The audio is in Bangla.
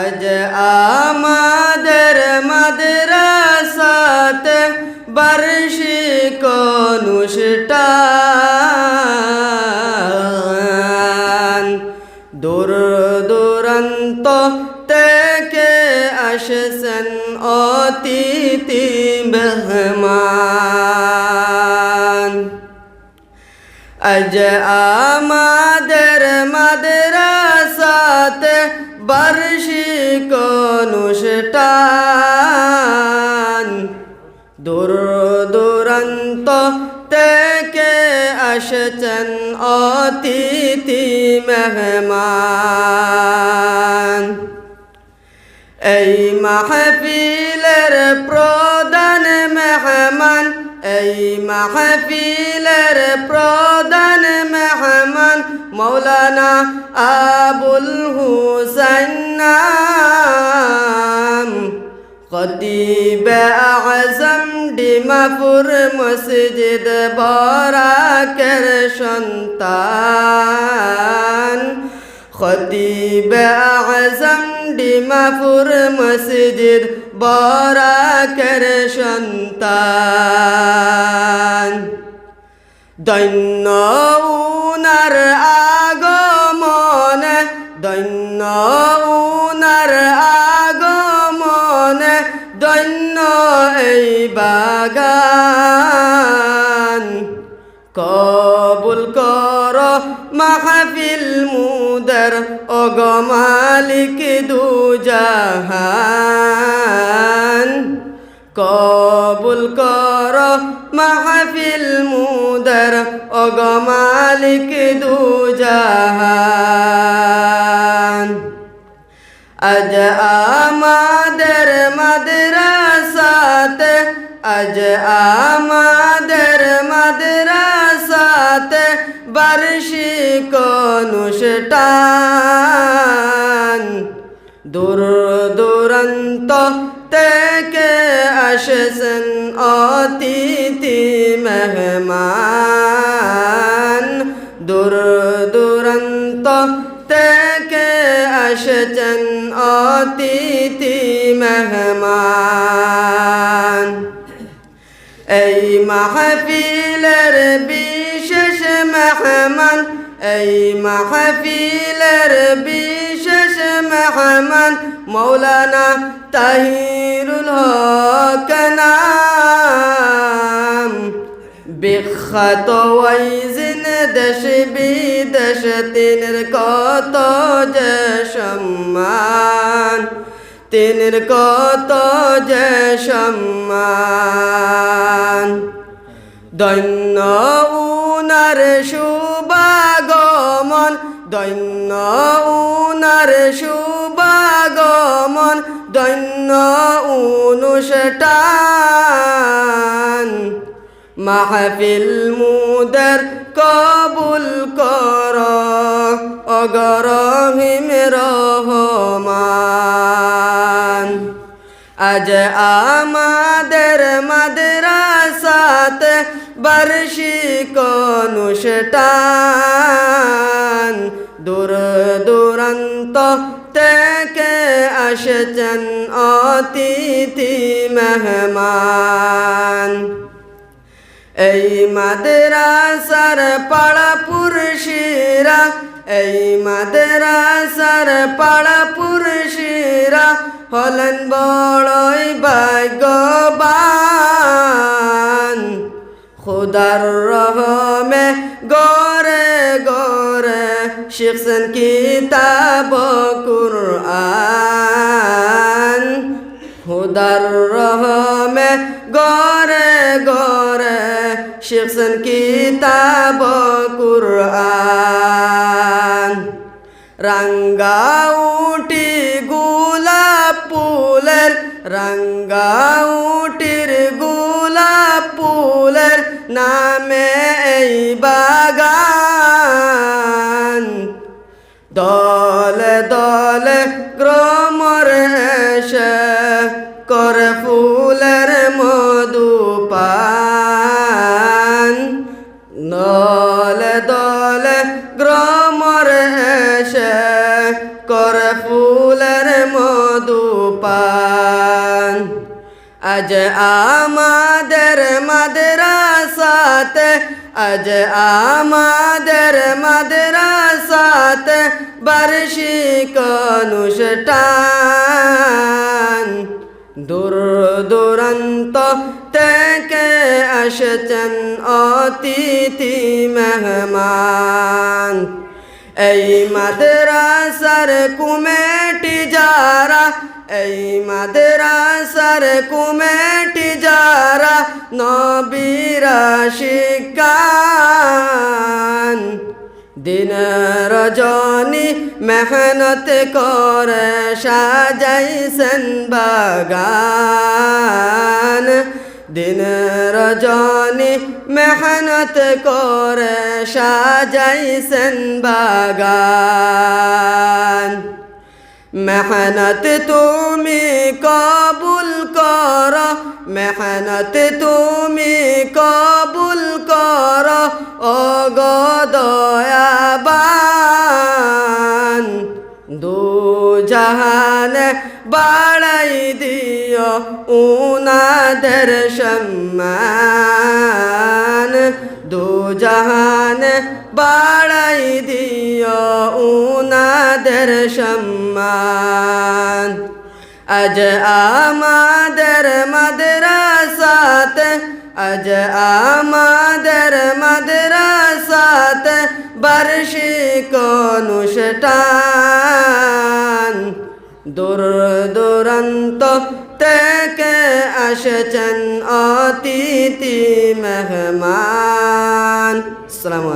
আজ আমাদের মাদ্রাসাত বার্ষিক অনুষ্ঠান। দূর দূরান্ত থেকে আসছেন অতিথি মেহমান। আজ আমাদের মাদ্রাসাতে বার্ষিক অনুষ্ঠান দূর দূরান্ত থেকে আসছেন অতিথি মেহমান। এই মাহফিলের প্রধান মেহমান এই মাহফিলের প্রধান মেহমান মৌলানা আবুল হুসাইন খতিব আজম ডিমাপুর মসজিদ বরাকের সন্তান। খতিব আজম ডিমাপুর মসজিদ বরাকের সন্তান। দৈন্য উনার আগমন, দৈন্য উনার আগমন, দৈন্য এই বাগান। কবুল কর মাহফিল মুদর অগমালিক দুজাহান কবুল কর মাহফিল মুদর অগমালিক দুজাহান আজ আমাদের মাদ্রাসাতে আজ আমাদের বার্ষিক অনুষ্ঠান দূর দূরান্ত থেকে আসছেন অতিথি মেহমান। দূর দূরান্ত থেকে আসছেন অতিথি মেহমান। এই মাহফিলের বিশেষ মেহমান, এই মাহফিলের বিশেষ মেহমান মৌলানা তাহিরুল হক নাম। বিখ্যাত ওয়াইজিন দেশ বিদেশ, তিনের কত যে সম্মান, তিনের কত যে সম্মান। দৈন্য উনার শুভাগমন দৈন্য উনার শুভাগমন দৈন্য অনুষ্ঠান মাহফিল মুদর কবুল কর, অগরহিম রহমান। আজ আমাদের মাদ্রাসাত বার্ষিক অনুষ্ঠান দূর দূরান্ত থেকে আসছেন অতিথি মেহমান। এই মাদ্রাসার পাড়া পুরুষিরা এই মাদ্রাসার পাড়া পুরুষিরা হলেন বড়ই ভাগ্যবান। খুদার রহমে গরে গরে শিখছেন কিতাব কুরআন। খুদার রহমে গরে গরে শিখছেন কিতাব কুরআন। রাঙ্গা উটি গোলাপ ফুলের, রাঙ্গা উটির গোলাপ ফুলের নামে এই বাগান। দলে দলে ক্রমর এসে করে ফুলের মধুপান দলে দলে গ্রমর এসে করে ফুলের মধু পান। আজ আমাদের মাদ্রাসাতে, আজ আমাদের মাদ্রাসাতে বার্ষিক অনুষ্ঠান। দূর দূরান্ত থেকে আসছেন অতিথি মেহমান। এই মাদ্রাসার কুমেটি যারা এই মাদ্রাসার কুমেটি যারা নবীরা শিকান দিন রজনী মেহনত করে সাজাইছেন বাগান। দিন রজনী মেহনত করে সাজাইছেন বাগান। মেহনত তুমি কবুল কর, মেহনত তুমি কবুল কর ও গদয়াবান দু জাহান বাড়াই দিও উনাদের সম্মান। দু জাহান বাড়াই দিও উনাদের সম্মান। আজ আমাদের মাদ্রাসাতে, আজ আমাদের মাদ্রাসাতে বার্ষিক অনুষ্ঠান। দূর দূরান্ত থেকে আসছেন অতিথি মেহমান। আসসালামু